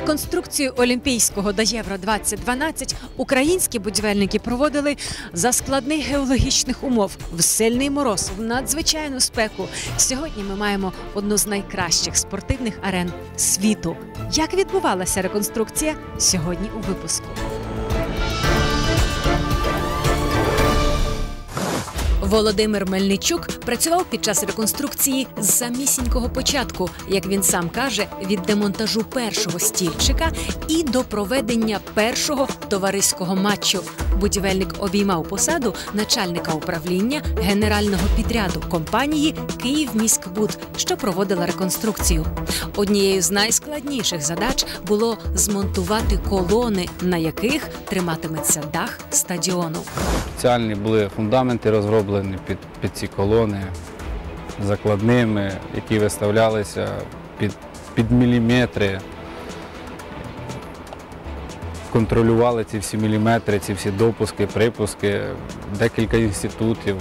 Реконструкцію Олімпійського до Євро 2012 українські будівельники проводили за складних геологічних умов в сильний мороз, в надзвичайну спеку. Сьогодні ми маємо одну з найкращих спортивних арен світу. Як відбувалася реконструкція сьогодні у випуску? Володимир Мельничук працював під час реконструкції з самісінького початку, як він сам каже, від демонтажу першого стільчика і до проведення першого товариського матчу. Будівельник обіймав посаду начальника управління генерального підряду компанії «Київміськбуд», що проводила реконструкцію. Однією з найскладніших задач було змонтувати колони, на яких триматиметься дах стадіону. Спеціальні були фундаменти розроблені під, під ці колони закладними, які виставлялися під, під міліметри. Контролювали ці всі міліметри, ці всі допуски, припуски, декілька інститутів,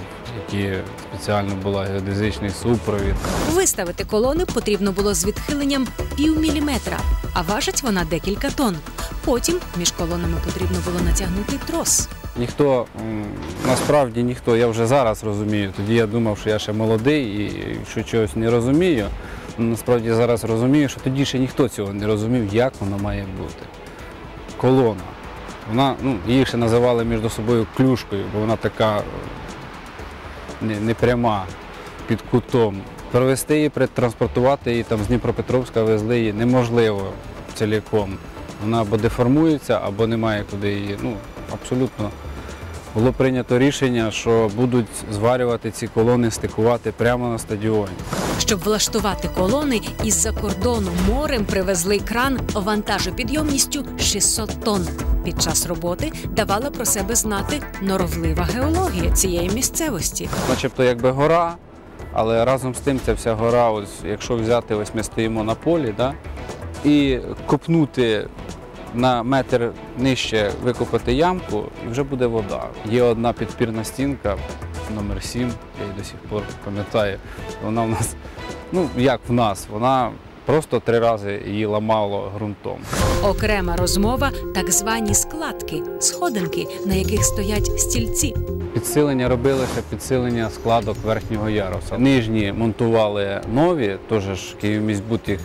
які спеціально була геодезичний супровід. Виставити колони потрібно було з відхиленням півміліметра, а важить вона декілька тонн. Потім між колонами потрібно було натягнути трос. Ніхто, насправді ніхто, я вже зараз розумію. Тоді я думав, що я ще молодий і що чогось не розумію. Насправді зараз розумію, що тоді ще ніхто цього не розумів, як воно має бути. Колона. Вона, ну, її ще називали між собою клюшкою, бо вона така непряма не під кутом. Провести її, транспортувати її там з Дніпропетровська везли її неможливо ціліком. Вона або деформується, або немає куди її. Ну, абсолютно було прийнято рішення, що будуть зварювати ці колони, стикувати прямо на стадіоні. Щоб влаштувати колони, із-за кордону морем привезли кран вантажопідйомністю 600 тонн. Під час роботи давала про себе знати норовлива геологія цієї місцевості. Начебто якби гора, але разом з тим ця вся гора, ось якщо взяти, ось ми стоїмо на полі, да, і копнути на метр нижче викопати ямку, і вже буде вода. Є одна підпірна стінка, номер 7, я її до сих пор пам'ятаю. Вона в нас, ну як в нас, вона просто три рази її ламало ґрунтом. Окрема розмова так звані складки, сходинки, на яких стоять стільці. Підсилення робилося, підсилення складок верхнього яруса. Нижні монтували нові, теж ж Київміськбуд їх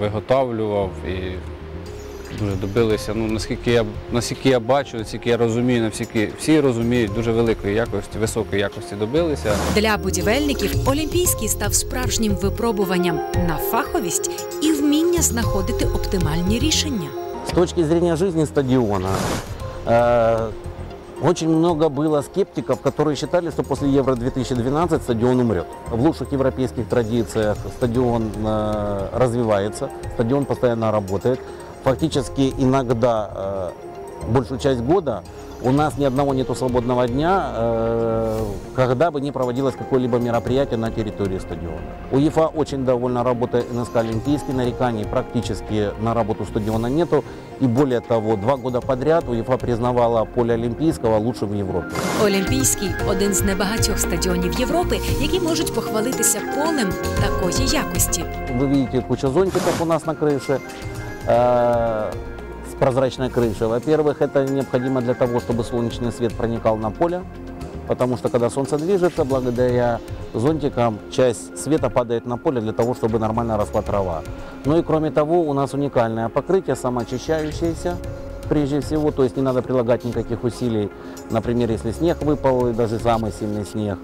виготовлював і дуже добилися. Ну, наскільки я, наскільки я бачу, наскільки я розумію, наскільки всі розуміють, дуже великої якості, високої якості добилися. Для будівельників Олімпійський став справжнім випробуванням на фаховість і вміння знаходити оптимальні рішення. С точки зрения жизни стадиона, э, очень много было скептиков, которые считали, что после Евро-2012 стадион умрет. В лучших европейских традициях стадион э, развивается, стадион постоянно работает. Фактически иногда, э, большую часть года, у нас ни одного нету свободного дня, э, когда бы не проводилось какое-либо мероприятие на территории стадиона. УЕФА очень довольна работой НСК Олимпийский, нареканий практически на работу стадиона нету. И более того, два года подряд УЕФА признавала поле Олимпийского лучшим в Европе. Олімпійський один з небагатьох стадіонів Європи, які можуть похвалитися полем такої якості. Вы видите куча зонтиков у нас на крыше. Э, с прозрачной крышей. Во-первых, это необходимо для того, чтобы солнечный свет проникал на поле, потому что когда солнце движется, благодаря зонтикам часть света падает на поле для того, чтобы нормально росла трава. Ну и кроме того, у нас уникальное покрытие, самоочищающееся, прежде всего, то есть не надо прилагать никаких усилий, например, если снег выпал, и даже самый сильный снег,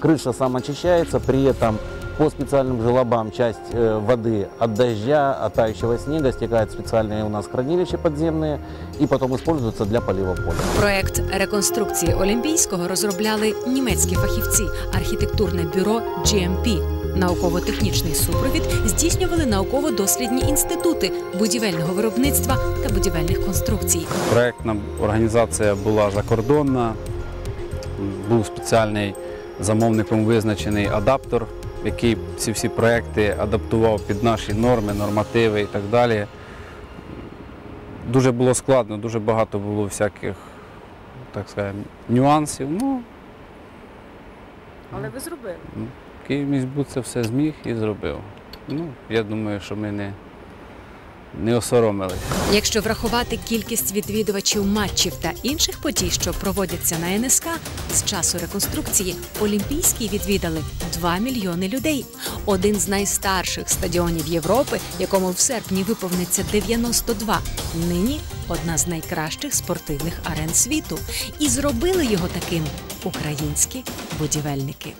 крыша самоочищается, при этом по специальным желобам часть э, воды от дождя, от тающего снега стекает в специальные у нас хранилища подземные и потом используется для полива поля. Проект реконструкції Олімпійського розробляли німецькі фахівці, архітектурне бюро GMP. Науково-технічний супровід здійснювали науково-дослідні інститути будівельного виробництва та будівельних конструкцій. Проектна організація була закордонна, був спеціальний замовником визначений адаптер, який ці всі проекти адаптував під наші норми, нормативи і так далі. Дуже було складно, дуже багато було всяких, так сказати, нюансів. Ну, Але ви зробили. Київміськбуд це все зміг і зробив. Ну, я думаю, що ми не, не осоромились. Якщо врахувати кількість відвідувачів матчів та інших подій, що проводяться на НСК, з часу реконструкції Олімпійський відвідали 2 мільйони людей. Один з найстарших стадіонів Європи, якому в серпні виповниться 92. Нині одна з найкращих спортивних арен світу. І зробили його таким українські будівельники.